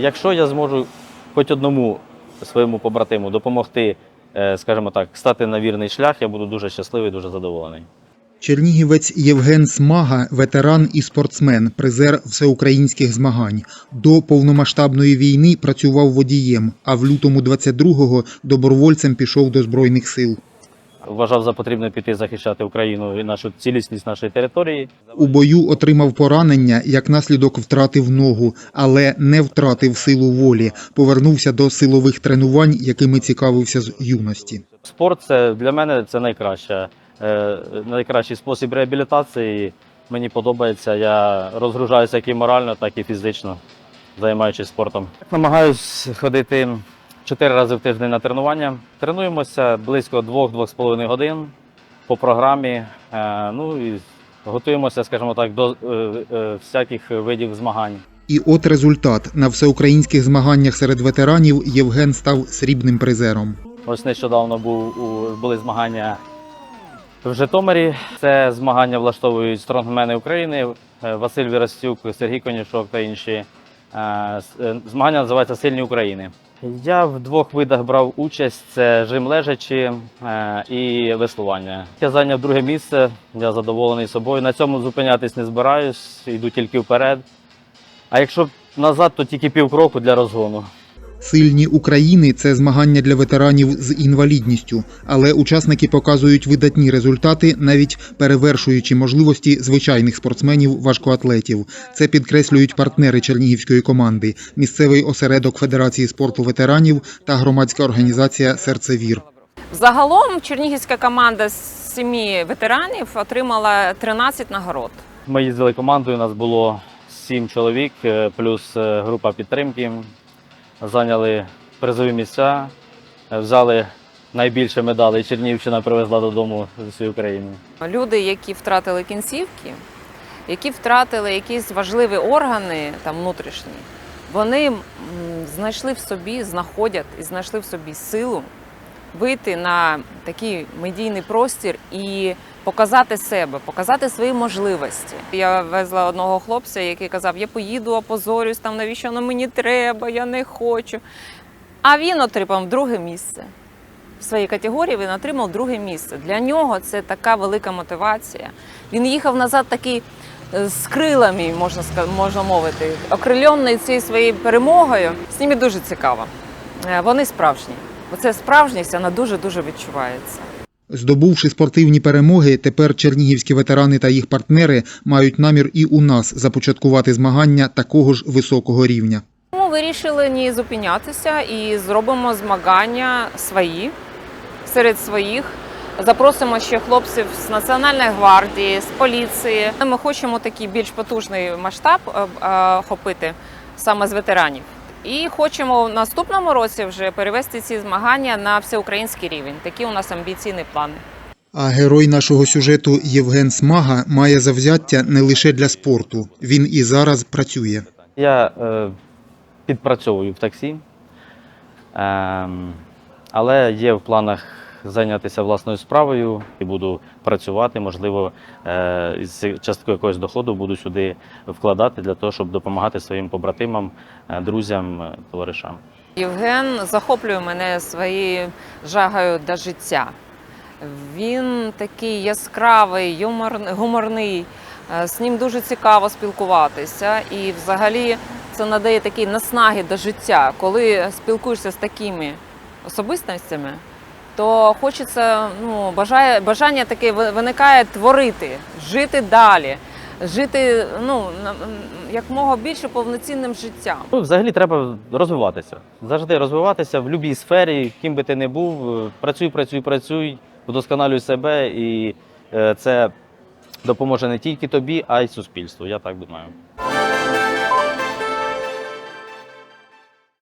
Якщо я зможу хоч одному своєму побратиму допомогти, е, скажімо так, стати на вірний шлях, я буду дуже щасливий, дуже задоволений. Чернігівець Євген Смага, ветеран і спортсмен, призер всеукраїнських змагань. До повномасштабної війни працював водієм, а в лютому 22-го добровольцем пішов до Збройних сил. Вважав за потрібне піти захищати Україну і нашу цілісність нашої території. У бою отримав поранення, як наслідок втратив ногу, але не втратив силу волі. Повернувся до силових тренувань, якими цікавився з юності. Спорт це для мене це найкраще, найкращий спосіб реабілітації. Мені подобається. Я розгружаюся як і морально, так і фізично, займаючись спортом. Намагаюсь ходити чотири рази в тиждень на тренування. Тренуємося близько 2-2,5 годин по програмі. Е, Ну і готуємося, скажімо так, до е, е, всяких видів змагань. І от результат на всеукраїнських змаганнях серед ветеранів Євген став срібним призером. Ось нещодавно був були змагання в Житомирі. Це змагання влаштовують стронгмени України, Василь Вірастюк, Сергій Конюшок та інші. Змагання називається Сильні України. Я в двох видах брав участь: це жим лежачі е, і веслування. Я зайняв друге місце. Я задоволений собою. На цьому зупинятись не збираюсь, йду тільки вперед. А якщо назад, то тільки півкроку для розгону. Сильні України це змагання для ветеранів з інвалідністю, але учасники показують видатні результати, навіть перевершуючи можливості звичайних спортсменів важкоатлетів. Це підкреслюють партнери чернігівської команди, місцевий осередок Федерації спорту ветеранів та громадська організація Серцевір. Загалом чернігівська команда з сімі ветеранів отримала 13 нагород. Ми їздили командою, у нас було сім чоловік, е, плюс е, група підтримки. Зайняли призові місця, взяли найбільше медалей. Чернівщина привезла додому з усієї України. Люди, які втратили кінцівки, які втратили якісь важливі органи там внутрішні, вони знайшли в собі, знаходять і знайшли в собі силу вийти на такий медійний простір і показати себе, показати свої можливості. Я везла одного хлопця, який казав: Я поїду, опозорюсь, там навіщо воно мені треба, я не хочу. А він отримав друге місце. В своїй категорії він отримав друге місце. Для нього це така велика мотивація. Він їхав назад такий е, з крилами, можна можна мовити, окрильонний цією своєю перемогою. З ними дуже цікаво. Е, Вони справжні. Оце справжність, вона дуже дуже відчувається. Здобувши спортивні перемоги, тепер чернігівські ветерани та їх партнери мають намір і у нас започаткувати змагання такого ж високого рівня. Ми вирішили не зупинятися і зробимо змагання свої серед своїх. Запросимо ще хлопців з Національної гвардії, з поліції. Ми хочемо такий більш потужний масштаб е, е, охопити саме з ветеранів. І хочемо в наступному році вже перевести ці змагання на всеукраїнський рівень. Такі у нас амбіційні плани. А герой нашого сюжету Євген Смага має завзяття не лише для спорту. Він і зараз працює. Я е, підпрацьовую в таксі, е, але є в планах зайнятися власною справою і буду працювати. Можливо, е, з часткою якогось доходу буду сюди вкладати для того, щоб допомагати своїм побратимам, е, друзям, е, товаришам. Євген захоплює мене своєю жагою до життя. Він такий яскравий, гуморний, з ним дуже цікаво спілкуватися. І взагалі це надає такі наснаги до життя. Коли спілкуєшся з такими особистостями, то хочеться, ну, бажає, бажання таке виникає творити, жити далі, жити ну, якмога більше повноцінним життям. Ну, взагалі треба розвиватися. Завжди розвиватися в будь-якій сфері, ким би ти не був. е, Працюй, працюй, працюй, вдосконалюй себе, і е, це допоможе не тільки тобі, а й суспільству. Я так думаю.